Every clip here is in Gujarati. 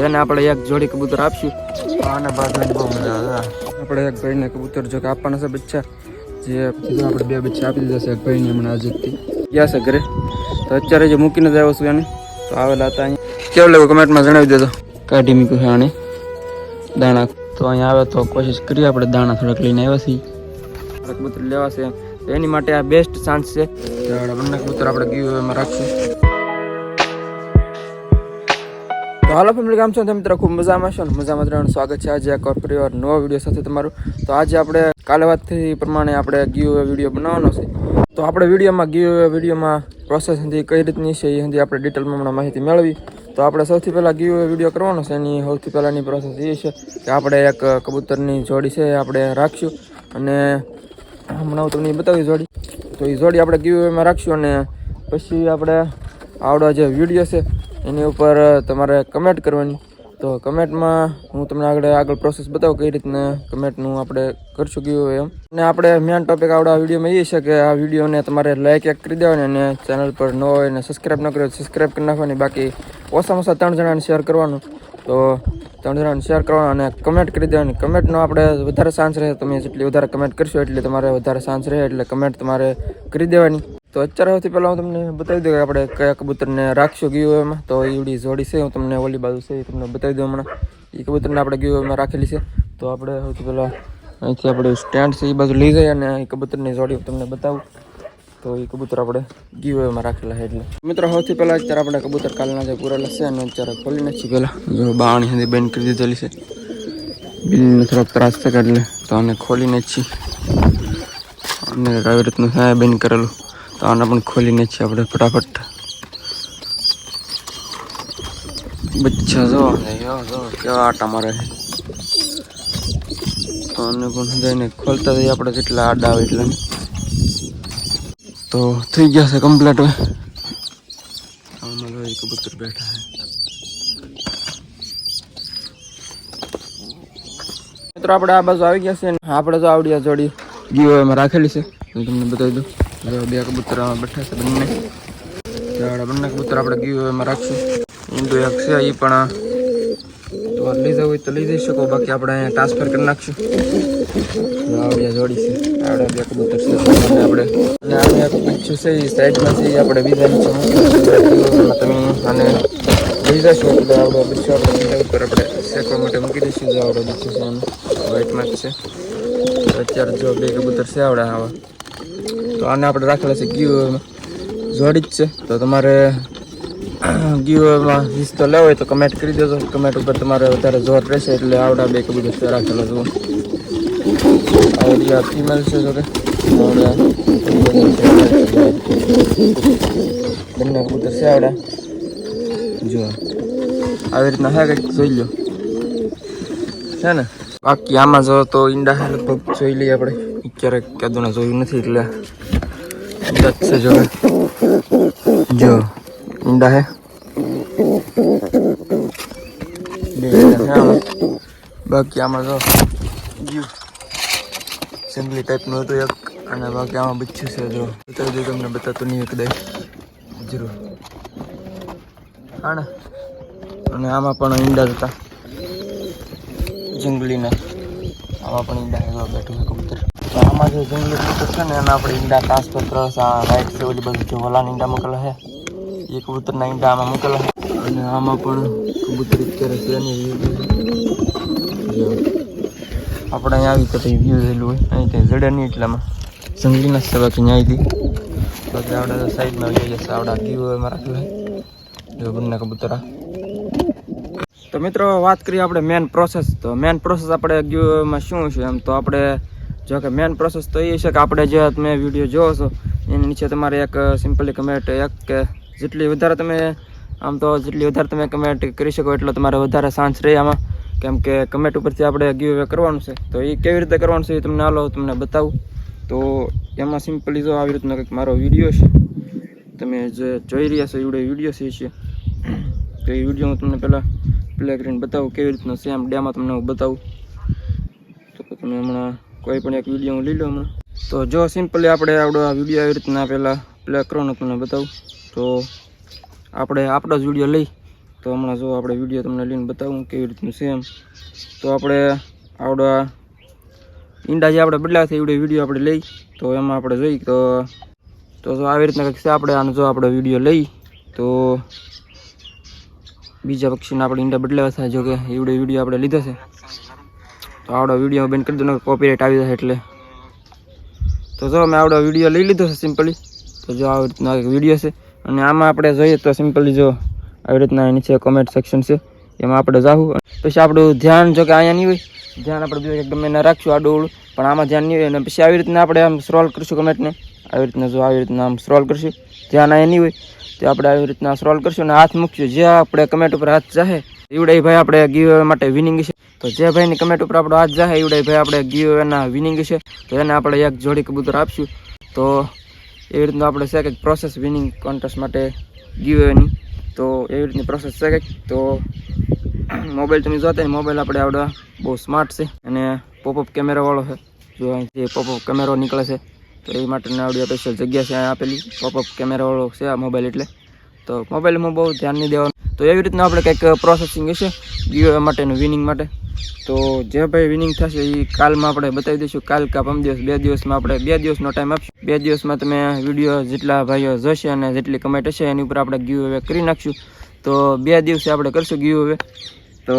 એને આપણે એક જોડી કબૂતર આપશું. આને બાંધવાની બહુ મજા આવે આપણે એક ભાઈને કબૂતર જો કે આપવાના છે બચ્ચા. જે આપણે બે બચ્ચા આપી દીધા છે એક ભાઈને હમણાં આજથી ગયા છે ઘરે. તો અત્યારે જે મૂકીને જ આવ્યો છું એને. તો આવેલા હતા અહીંયા. કેવું લાગ્યું કમેન્ટમાં જણાવી દેજો. કાઢી મૂક્યું છે આને. દાણા. તો અહીંયા આવે તો કોશિશ કરીએ આપણે દાણા થોડાક લઈને આવ્યા છીએ. કબૂતર લેવા છે. એની માટે આ બેસ્ટ ચાન્સ છે. આપણે બંને કબૂતર આપણે ગયું એમાં રાખશું. હાલો ફેમિલી કામ છો? મિત્રો, ખૂબ મજામાં છો મજામાં રહેવાનું. સ્વાગત છે આજે એક પરિવાર નવા વીડિયો સાથે તમારું. તો આજે આપણે કાલે વાત થઈ પ્રમાણે આપણે ગીવ વીડિયો બનાવવાનો છે. તો આપણે વિડીયોમાં ગીવ વિડીયોમાં પ્રોસેસ હતી, કઈ રીતની છે એ હતી આપણે ડિટેલમાં હમણાં માહિતી મેળવી. તો આપણે સૌથી પહેલાં ગીવ વીડિયો કરવાનો છે. એની સૌથી પહેલાંની પ્રોસેસ એ છે કે આપણે એક કબૂતરની જોડી છે આપણે રાખશું. અને હમણાં હું તમને બતાવી જોડી. તો એ જોડી આપણે ગીવ રાખશું અને પછી આપણે આવડો જે વીડિયો છે એની ઉપર તમારે કમેન્ટ કરવાની. તો કમેન્ટમાં હું તમને આગળ આગળ પ્રોસેસ બતાવું કઈ રીતના કમેન્ટનું આપણે કરશું ગયું એમ. અને આપણે મેન ટોપિક આવડા વિડીયોમાં એ છે કે આ વિડીયોને તમારે લાઇક એક કરી દેવાની અને ચેનલ પર ન હોય અને સબસ્ક્રાઈબ ન કર્યો સબસ્ક્રાઈબ કરી નાખવાની. બાકી ઓછામાં ઓછા ત્રણ જણાને શેર કરવાનું. તો ત્રણ જણાને શેર કરવાનું અને કમેન્ટ કરી દેવાની. કમેન્ટનો આપણે વધારે ચાન્સ રહે તમે જેટલી વધારે કમેન્ટ કરશો એટલે તમારે વધારે ચાન્સ રહે એટલે કમેન્ટ તમારે કરી દેવાની. તો અત્યારે સૌથી પહેલાં હું તમને બતાવી દઉં કે આપણે કયા કબૂતરને રાખશું ગયું એમાં. તો એવડી જોડી છે, હું તમને ઓલી બાજુ છે એ તમને બતાવી દઉં હમણાં. એ કબૂતરને આપણે ગયું એમાં રાખેલી છે. તો આપણે સૌથી પહેલાં અહીંથી આપણે સ્ટેન્ડ છે એ બાજુ લઈ જઈએ અને એ કબૂતરની જોડી તમને બતાવું. તો એ કબૂતર આપણે ગીવ એમાં રાખેલા છે એટલે. મિત્રો, સૌથી પહેલાં અત્યારે આપણે કબૂતર કાલના જે પૂરેલા છે અને અત્યારે ખોલી નથી પહેલાં જો બાવણી સુધી બેન કરી દીધેલી છે. બિલને થોડોક ત્રાસ થાય એટલે તો આને ખોલી છીએ અને આવી રીતનું થાય બેન કરેલું. તો આને પણ ખોલીને છીએ આપણે ફટાફટ. બચ્ચા જો જો, કેવા આટા મારે તો પણ જઈને ખોલતા જઈએ આપણે જેટલા આડા આવે એટલા. તો થઈ ગયા છે કમ્પ્લીટ આમાં જો કબૂતર બેઠા છે. મિત્રો, આપણે આ બાજુ આવી ગયા છે આપણે તો આવડી આ જોડી ગીઓ એમાં રાખેલી છે. હું તમને બતાવી દઉં. હવે બે કબૂતર બેઠા છે બંને. બંને કબૂતર આપણે ગયું એમાં રાખશું. ઈંડો એક છે એ પણ લઈ જવું હોય તો લઈ જઈ શકો, બાકી આપણે અહીંયા ટ્રાન્સફર કરી નાખશું. આવડિયા જોડી છે. આવડે બે કબૂતર છે. આપણે અને આ પીછું છે એ સાઈડમાં છે એ આપણે બીજા તમે અને લઈ જશો એટલે આવડો પીછું આપણે ઉપર આપણે શેકવા માટે મૂકી દઈશું. જો આવડો બીજો છે વ્હાઈટમાં જ છે. અત્યારે જો બે કબૂતર છે, આવડે આવા. તો આને આપણે રાખેલા છે ગીઓમાં જોડી જ છે. તો તમારે ગીઓમાં હિસ્સો લેવો હોય તો કમેન્ટ કરી દેજો. કમેન્ટ ઉપર તમારે વધારે જોર રહેશે એટલે આવડા બે કબૂતર રાખેલો જુઓ. આવડી આ ફિમેલ છે જોકે બંને કબૂતર છે આવડા. જો આવી રીતના હે કંઈક જોઈ લો છે ને? બાકી આમાં જો તો ઈંડા લગભગ જોઈ લઈએ આપણે. ક્યારેક કદુના જોયું નથી એટલે જો જો ઈંડા હે છે બાકી આમાં તો ગયું જંગલી ટાઈપનું હતું એક અને બાકી આમાં બચ્ચું છે જો બતાવી દઉં તમને બતાતું નહીં એક દે જરૂર હા અને આમાં પણ ઈંડા હતા જંગલીના આમાં પણ ઈંડા બેઠું કબૂતર આમાં જે જંગલી કબૂતર છે ને, એના આપણે ઈંડા કરવા છે આ રાઈટ છે ઓલી બાજુ જે ઓલાના ઈંડા મૂકેલા છે, એ કબૂતરના ઈંડા આમાં મૂકેલા છે. અને આમાં પણ કબૂતર અત્યારે છે ને આપણે અહીંયા આવી તો વ્યૂ થયેલું હોય, અહીં ત્યાં જડે નહીં એટલામાં. જંગલીના જ ત્યાં આવી ન્યાયથી બાકી આવડા સાઈડમાં આવી જશે આવડા ગીવ એમાં રાખ્યું છે. જો બંને કબૂતરા. તો મિત્રો, વાત કરીએ આપણે મેન પ્રોસેસ તો મેન પ્રોસેસ આપણે ગીવમાં શું છે એમ? તો આપણે જો કે મેન પ્રોસેસ તો એ છે કે આપણે જે તમે વીડિયો જોવો છો, એની નીચે તમારે એક સિમ્પલી કમેન્ટ એક કે જેટલી વધારે તમે, આમ તો જેટલી વધારે તમે કમેન્ટ કરી શકો એટલો તમારે વધારે ચાન્સ રહે આમાં. કેમ કે કમેન્ટ ઉપરથી આપણે ગીવ કરવાનું છે. તો એ કેવી રીતે કરવાનું છે એ તમને હાલો તમને બતાવું. તો એમાં સિમ્પલી જો આવી રીતનો કંઈક મારો વીડિયો છે. તમે જે જોઈ રહ્યા છો એવડે વીડિયો છે છે તો એ વીડિયો હું તમને પહેલાં પ્લે કરીને બતાવું કેવી રીતનો સેમ ડેમાં તમને હું બતાવું. તો તમે હમણાં કોઈ પણ એક વીડિયો હું લઈ લો હમણાં. તો જો સિમ્પલી આપણે આપણો આ વીડિયો આવી રીતના પહેલાં પ્લે કરવાનો તમને બતાવું. તો આપણે આપણો જ વીડિયો લઈ. તો હમણાં જો આપણે વીડિયો તમને લઈને બતાવું કેવી રીતનું છે એમ. તો આપણે આવડા ઈંડા જે આપણે બદલાવ છે એવડે વીડિયો આપણે લઈ. તો એમાં આપણે જોઈ તો તો જો આવી રીતના કંઈક છે આપણે આનો જો આપણે વીડિયો લઈ. તો બીજા પક્ષીના આપણે ઈંડા બદલાવ્યા હતા જો કે એવડે વીડિયો આપણે લીધો છે. તો આવડો વીડિયો બેન કરી દો કોપીરાઇટ આવી જશે એટલે. તો જો, મેં આવડો વીડિયો લઈ લીધો છે સિમ્પલી તો જો, આવી રીતના વીડિયો છે. અને આમાં આપણે જોઈએ તો સિમ્પલી જો, આવી રીતના નીચે કોમેન્ટ સેક્શન છે. એમાં આપણે જાવું પછી આપણું ધ્યાન, જો કે અહીંયા નહીં હોય, ધ્યાન આપણે બીજું ગમે ના રાખશું આડું પણ આમાં ધ્યાન નહીં હોય. અને પછી આવી રીતના આપણે આમ સ્ક્રોલ કરીશું કમેન્ટને આવી રીતના જો, આવી રીતના આમ સ્ક્રોલ કરીશું. ધ્યાન અહીંયા નહીં હોય. તો આપણે આવી રીતના સ્ક્રોલ કરશું અને હાથ મૂકશું. જે આપણે કમેન્ટ ઉપર હાથ જાહે એવડે ભાઈ આપણે ગીવ માટે વિનિંગ છે. તો જે ભાઈની કમેન્ટ ઉપર આપણો હાથ જાહે એવડે ભાઈ આપણે ગીવ એના વિનિંગ છે. તો એને આપણે એક જોડી કબૂતર આપશું. તો એવી રીતનું આપણે છે કંઈક પ્રોસેસ વિનિંગ કોન્ટેસ્ટ માટે ગીવ તો એવી રીતની પ્રોસેસ છે કંઈક. તો મોબાઈલ તમે જોતા મોબાઈલ આપણે આવડે બહુ સ્માર્ટ છે. અને પોપઅપ કેમેરાવાળો છે. જો અહીંથી પોપઅપ કેમેરો નીકળે છે. તો એ માટેના આવડી સ્પેશિયલ જગ્યા છે આપેલી. પોપઅપ કેમેરાવાળો છે આ મોબાઈલ એટલે. તો મોબાઈલમાં બહુ ધ્યાન નહીં દેવાનું. તો એવી રીતના આપણે કંઈક પ્રોસેસિંગ હશે માટેનું વિનિંગ માટે. તો જે ભાઈ વિનિંગ થશે એ કાલમાં આપણે બતાવી દઈશું. કાલ કા પમ દિવસ, બે દિવસમાં આપણે, બે દિવસનો ટાઈમ આપશું. બે દિવસમાં તમે વીડિયો જેટલા ભાઈઓ જોશે અને જેટલી કમેન્ટ હશે એની ઉપર આપણે ગીવ હવે કરી નાખશું. તો બે દિવસે આપણે કરશું ગીવ હવે તો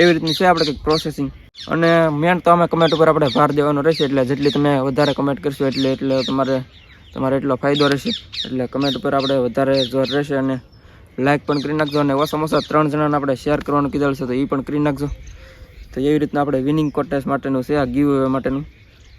એવી રીતની છે આપણે કંઈક પ્રોસેસિંગ અને મેન તો અમે કમેન્ટ ઉપર આપણે ભાર દેવાનો રહેશે, એટલે જેટલી તમે વધારે કમેન્ટ કરશો એટલે એટલે તમારે તમારે એટલો ફાયદો રહેશે. એટલે કમેન્ટ ઉપર આપણે વધારે જોર રહેશે અને લાઇક પણ કરી નાખજો અને ઓછામાં ઓછા ત્રણ જણાને આપણે શેર કરવાનું કીધેલ છે, તો એ પણ કરી નાખજો. તો એવી રીતના આપણે વિનિંગ કોન્ટેસ્ટ માટેનું છે, આ ગીવ માટેનું.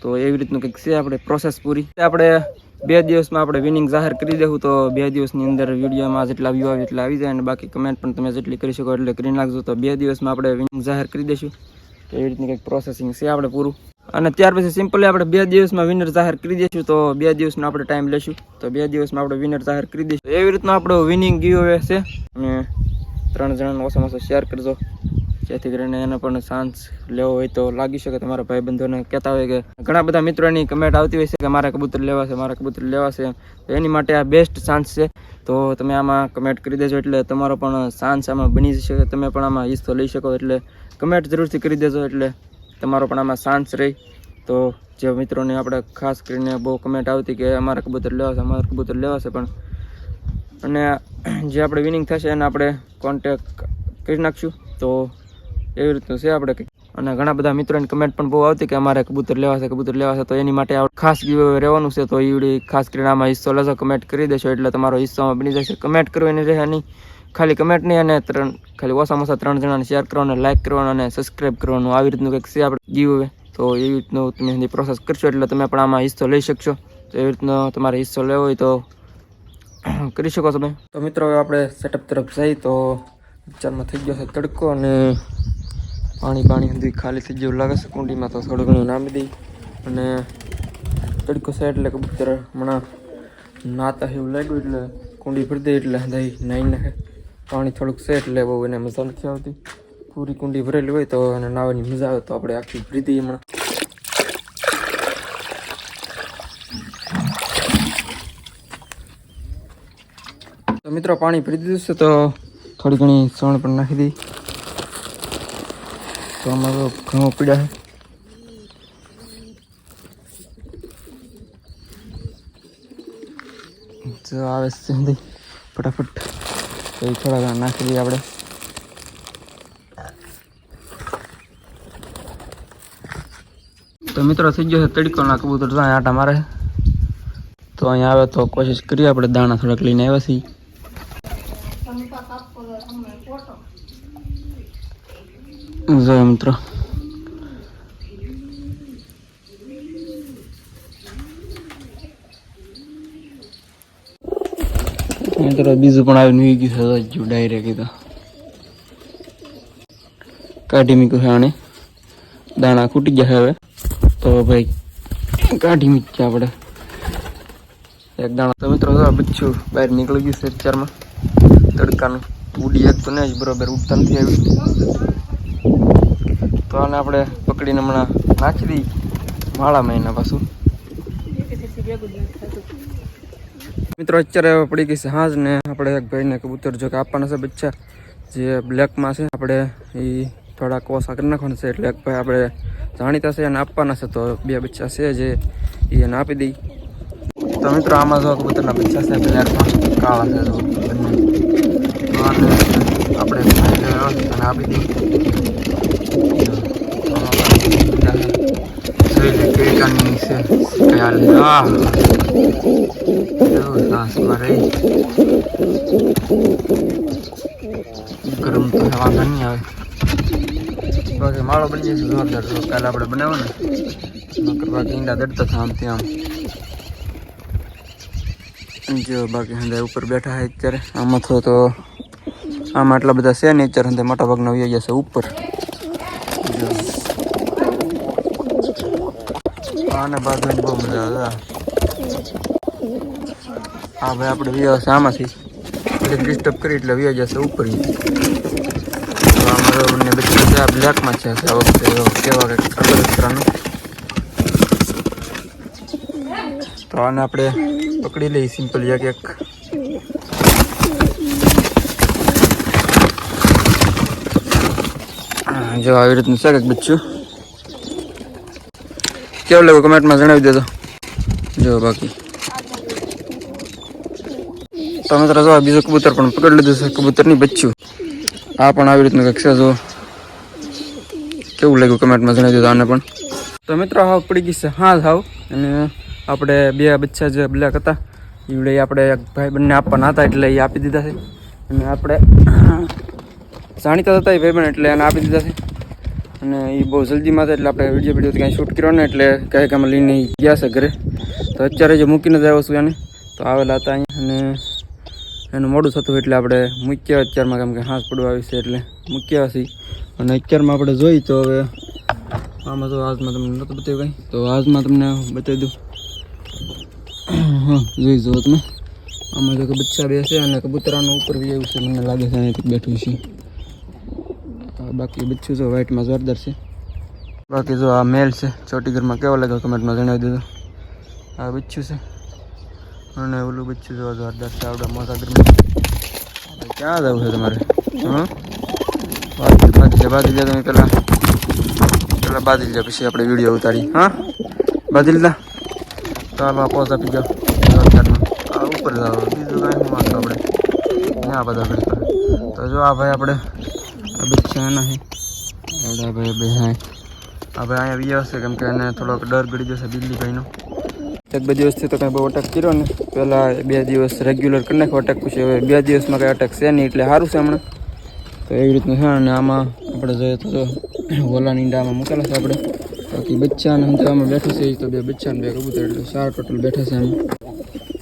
તો એવી રીતનું કંઈક છે આપણે પ્રોસેસ પૂરી. આપણે બે દિવસમાં આપણે વિનિંગ જાહેર કરી દેવું, તો બે દિવસની અંદર વિડીયોમાં જેટલા વ્યૂ આવે એટલા આવી જાય અને બાકી કમેન્ટ પણ તમે જેટલી કરી શકો એટલે કરી નાખજો. તો બે દિવસમાં આપણે વિનિંગ જાહેર કરી દઈશું. તો એવી રીતની કંઈક પ્રોસેસિંગ છે આપણે પૂરું. અને ત્યાર પછી સિમ્પલી આપણે બે દિવસમાં વિનર જાહેર કરી દઈશું, તો બે દિવસનો આપણે ટાઈમ લેશું. તો બે દિવસમાં આપણે વિનર જાહેર કરી દઈશું. એવી રીતના આપણો વિનિંગ ગીવ છે. અને ત્રણ જણાને ઓછામાં ઓછો શેર કરજો. જેથી કરીને એનો પણ ચાન્સ લેવો હોય તો લાગી શકે. તમારા ભાઈબંધોને કહેતા હોય કે ઘણા બધા મિત્રોની કમેન્ટ આવતી હોય છે કે મારા કબૂતર લેવા છે, મારા કબૂતર લેવા છે. તો એની માટે આ બેસ્ટ ચાન્સ છે. તો તમે આમાં કમેન્ટ કરી દેજો એટલે તમારો પણ ચાન્સ આમાં બની શકે તમે પણ આમાં હિસ્સો લઈ શકો એટલે કમેન્ટ જરૂરથી કરી દેજો એટલે તમારો પણ આમાં ચાન્સ રહી. તો જે મિત્રોને આપણે ખાસ કરીને બહુ કમેન્ટ આવતી કે અમારા કબૂતર લેવા છે, અમારા કબૂતર લેવા છે પણ અને જે આપણે વિનિંગ થશે એને આપણે કોન્ટેક કરી નાખશું. તો એવી રીતનું છે આપણે કંઈક અને ઘણા બધા મિત્રોની કમેન્ટ પણ બહુ આવતી કે અમારે કબૂતર લેવા છે, કબૂતર લેવા છે, તો એની માટે ખાસ ગીવ રહેવાનું છે, તો ઈવડી ખાસ કરીને આમાં હિસ્સો લેશો કમેન્ટ કરી દેશો એટલે તમારો હિસ્સોમાં બની જશે. કમેન્ટ કરવાની રહે નહીં. ખાલી કમેન્ટ નહીં અને ત્રણ, ખાલી ઓછામાં ઓછા ત્રણ જણાને શેર કરવાનું લાઇક કરવાનું અને સબસ્ક્રાઈબ કરવાનું. આવી રીતનું કંઈક છે આપણે ગીવ તો એવી રીતનું તમે પ્રોસેસ કરશો, એટલે તમે પણ આમાં હિસ્સો લઈ શકશો. તો એવી રીતનો તમારે હિસ્સો લેવો હોય તો કરી શકો તમે. તો મિત્રો આપણે સેટઅપ તરફ જઈ તો વિચારમાં થઈ ગયો છે તડકો અને પાણી પાણી સુધી ખાલી થઈ ગયું. લાગે છે કુંડીમાં તો થોડું ઘણું નામી દઈ. અને તડકો છે એટલે કબૂતર હમણાં નાતા એવું લાગ્યું એટલે કુંડી ભરી દે એટલે દઈ નાહી નાખે. પાણી થોડુંક છે એટલે બહુ એને મજા નથી આવતી. પૂરી કુંડી ભરેલી હોય તો એને નાહવાની મજા આવે તો આપણે આખી ભરી દઈએ હમણાં. તો મિત્રો પાણી ભરી દીધું છે તો થોડી ઘણી સણ પણ નાખી દઈ. તો અમારો ઘઉં પીડા છે. આવે છે ફટાફટ. એ થોડા ઘણા નાખી દઈએ આપણે. તો મિત્રો થઈ ગયો છે તડકોના કબૂતર આટા મારે તો અહીંયા આવે તો કોશિશ કરીએ આપણે દાણા થોડાક લઈને આવ્યા છીએ. જો મિત્રો મિત્રો બીજું પણ આવીને વી ગયું છે ડાયરેક્ટ તો કાઢી મૂક્યું છે આણે. દાણા ખૂટી ગયા હવે. તો ભાઈ, કાઢી મૂક્યા આપણે. એક દાણા. તો મિત્રો બચ્ચું બહાર નીકળી ગયું છે અત્યારમાં. તડકાનું ઉડી એક તો ને જ બરોબર ઉડતા નથી આવી. તો આને આપણે પકડીને હમણાં નાખી દઈ માળા મહિના પાછું. મિત્રો, અત્યારે પડી ગઈ છે હાજ ને આપણે એક ભાઈને કબૂતર, જો કે આપવાના છે બચ્ચા, જે બ્લેકમાં છે, આપણે એ થોડા કોસા કરી નાખવાના છે. એટલે એક ભાઈ આપણે જાણીતા છે અને આપવાના છે, તો બે બચ્ચા છે જે એને આપી દઈ તો મિત્રો, આમાં જો કબૂતરના બચ્ચા છે કાળા છે આપણે આપી દઈએ ગરમ તો વાંધો નહીં આવે બાકી માળો બની જશે જોરદાર કાલે આપણે બનાવો ને નકર બાકી ઈંડા દડતા થાય આમ જો બાકી હંદે ઉપર બેઠા હોય અત્યારે આમાં તો આમાં આટલા બધા છે, નેચર અને મોટાભાગના મોટા ભાગના વહી જશે ઉપર. જો આને બાજવાની બહુ મજા આવે, હા. ભાઈ આપણે વ્યાસ આમાંથી. એટલે ડિસ્ટર્બ કરી એટલે વ્યાજ જશે ઉપર અમારો બચ્ચા છે આ બ્લેકમાં છે, આ વખતે કેવા કંઈક અલગ જ તો આને આપણે પકડી લઈએ સિમ્પલ એક એક હા, જો આવી રીતનું છે કંઈક બચ્ચું કેવું લાગ્યું કમેન્ટમાં જણાવી દેજો. જો બાકી. તમે તરફ બીજું કબૂતર પણ પકડી લીધું છે, કબૂતરની બચ્ચું. આ પણ આવી રીતનું કંઈક છે જો કેવું લાગ્યું કમેન્ટમાં જણાવી દેજો આને પણ. તો મિત્રો, હાવ પડી ગઈ છે હા હાવ. અને આપણે બે બચ્ચા જે બ્લેક હતા એવડે આપણે ભાઈ બંને આપવાના હતા, એટલે એ આપી દીધા છે. અને આપણે જાણીતા હતા એ ભાઈ એટલે એને આપી દીધા છે. અને એ બહુ જલ્દીમાં હતા એટલે આપણે વીડિયો વીડિયો કાંઈ શૂટ કર્યો ને એટલે કહે કે અમે લઈને ગયા છે ઘરે. તો અત્યારે જે મૂકીને જ આવ્યો છું એને. તો આવેલા હતા અહીંયા અને એનું મોડું થતું એટલે આપણે મૂક્યા અત્યારમાં કેમ કે હાથ પડવા આવી છે એટલે મૂક્યા છીએ. અને અત્યારમાં આપણે જોઈ તો હવે આમાં તો આજમાં તમને નહોતું બતાવ્યું કંઈ. તો આજમાં તમને બતાવી દઉં. હા, જોઈ જુઓ તમે. આમાં જો કે બચ્ચા બે છે અને કબૂતરાનું ઉપર બી આવ્યું છે, મને લાગે છે અહીંયાથી બેઠું છે. બાકી બચ્ચું જો વ્હાઇટમાં જોરદાર છે. બાકી જો આ મેલ છે ચોટી ઘરમાં કેવો લાગે કમેન્ટમાં જણાવી દીધું આ બચ્ચું છે. અને ઓલું બચ્ચું જોવા જોરદાર છે, આવડા મોટા ઘરમાં ક્યાં જવું છે તમારે? હા બાકી બાકી જાય તમે પેલા. પેલા બાંધી લે પછી આપણે વીડિયો ઉતારી હા? બાંધી લીધા ચાલો, આ પોઝ આપી જાઓ આ ઉપર જાઓ બીજું કાંઈ નહીં વાંધો આપણે. ત્યાં બધા તો જો આ ભાઈ આપણે આ બચ્ચા એના આવડા ભાઈ હા. આ અહીંયા બી હશે કેમ કે એને થોડોક ડર ગળી જશે દિલ્હીભાઈનો. એક બે દિવસથી તો કાંઈ બહુ અટક કર્યો ને પહેલાં બે દિવસ રેગ્યુલર કરી નાખ્યો અટક પછી હવે બે દિવસમાં કાંઈ અટક છે નહીં એટલે સારું છે હમણાં. તો એવી રીતનું છે અને આમાં આપણે જોઈએ તો ઓલા ઈંડામાં મૂકેલા છે આપણે. બાકી બચ્ચાને હંધામાં બેઠું છે તો બે બચ્ચાને બે કબૂતર, એટલે ચાર ટોટલ બેઠા છે આમાં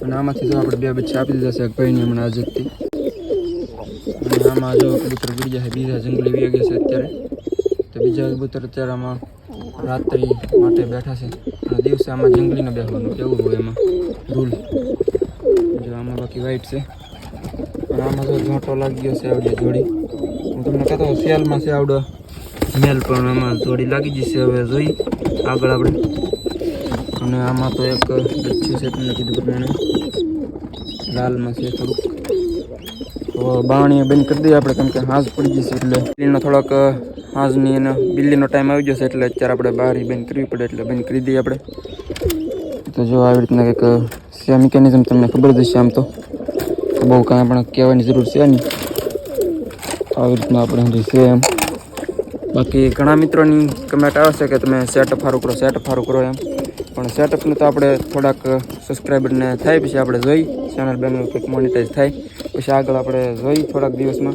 અને આમાંથી જો આપણે બે બચ્ચા આપી દીધા છે એક ભાઈને હમણાં આજથી આમાં જો કબૂતર ઉડી જાય બીજા જંગલી વી ગયા છે અત્યારે. તો બીજા કબૂતર અત્યારે આમાં રાત્રિ માટે બેઠા છે. અને દિવસે આમાં જંગલીને બેસવાનું એવું હોય એમાં? રૂલ જો આમાં બાકી વાઈટ છે. અને આમાં જો ઝોંટો લાગી ગયો છે આવડે જોડી. હું તમને કહેતો હતો સેલમાં છે આવડો. મેલ પણ આમાં જોડી લાગી જશે હવે જોઈ. આગળ આપણે. અને આમાં તો એક બચ્ચું છે, તમને કીધું પ્રમાણે. લાલમાં છે થોડુંક. તો બંધ કરી દઈએ આપણે કેમ કે હાજ પડી જશે એટલે બિલ્લીનો થોડોક હાજની અને બિલ્લીનો ટાઈમ આવી જશે એટલે અત્યારે આપણે બહાર બંધ કરવી પડે એટલે બંધ કરી દઈએ આપણે. તો જો આવી રીતના કંઈક છે મિકેનિઝમ તમને ખબર જ હશે આમ તો. બહુ કાંઈ પણ કહેવાની જરૂર છે નહીં. આવી રીતના આપણે છે એમ. બાકી ઘણા મિત્રોની કમેન્ટ આવે છે કે તમે સેટ ફારું કરો સેટ ફારું કરો એમ. પણ સેટઅપનું તો આપણે થોડાક સબસ્ક્રાઈબરને થાય પછી આપણે જોઈ. ચેનલ બેનલ કંઈક મોનિટાઈઝ થાય. પછી આગળ આપણે જોઈ થોડાક દિવસમાં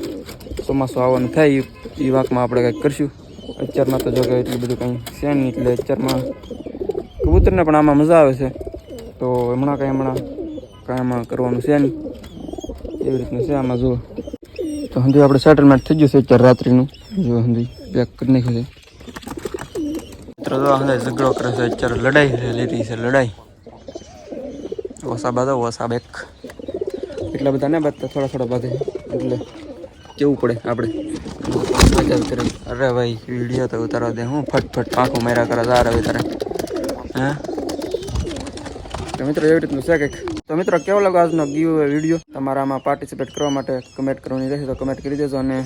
ચોમાસું આવવાનું થાય. એ- એ વાંકમાં આપણે કંઈક કરશું. અત્યારમાં તો જો કે એટલું બધું કંઈ છે નહીં એટલે અત્યારમાં કબૂતરને પણ આમાં મજા આવે છે. તો હમણાં કાંઈ હમણાં કાંઈ આમાં કરવાનું છે નહીં. એવી રીતનું છે આમાં જુઓ. તો હંધી આપણે સેટલમેન્ટ થઈ ગયું છે અત્યારે રાત્રિનું. જો હંધી પેક કરી નાખ્યું છે. મિત્રો, તો હંધે ઝઘડો કરે છે. અત્યારે લડાઈ લીધી છે લડાઈ. ઓસા બાંધો ઓસા બેક એટલા બધા ને બધા થોડા થોડા બાંધે. એટલે કેવું પડે આપણે અરે ભાઈ, વીડિયો તો ઉતારવા દે. હું ફટફટ આંખો મેરા કરે તારે હવે તારે. હે? તો મિત્રો, એવી રીતનું છે કંઈક? તો મિત્રો, કેવો લાગો આજનો ગીવ વીડિયો? તમારા આમાં પાર્ટિસિપેટ કરવા માટે કમેન્ટ કરવાની રહેશે તો કમેન્ટ કરી દેજો અને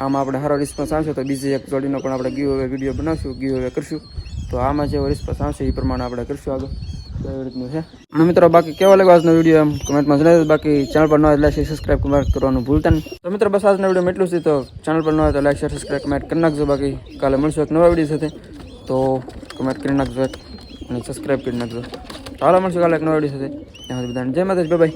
આમાં આપણે સારો રિસ્પોન્સ આવશે તો બીજી એક જોડીનો પણ આપણે ગીવ વીડિયો બનાવશું ગીવ કરશું. તો આમાં જેવો રિસ્પોન્સ આવશે એ પ્રમાણે આપણે કરશું આગળ. છે. મિત્રો, બાકી કેવો લાગ્યો આજનો વીડિયો એમ? કમેન્ટમાં જણાવી બાકી ચેનલ પર ન હોય લાઈક સબસ્ક્રાઈબ કમેન્ટ કરવાનું ભૂલતા નહીં. તો મિત્રો, બસ આજનો વીડિયો એટલું છે. તો ચેનલ પર ન હોય તો લાઈક શેર સબસ્ક્રાઈબ કમેન્ટ કરી નાખજો. બાકી કાલે મળશું એક નવા વીડિયો સાથે. તો કમેન્ટ કરી નાખજો અને સબસ્ક્રાઈબ કરી નાખજો. ચાલો મળશું કાલે એક નવા વીડિયો સાથે. ત્યાં બધાને જય માતાજી. બાય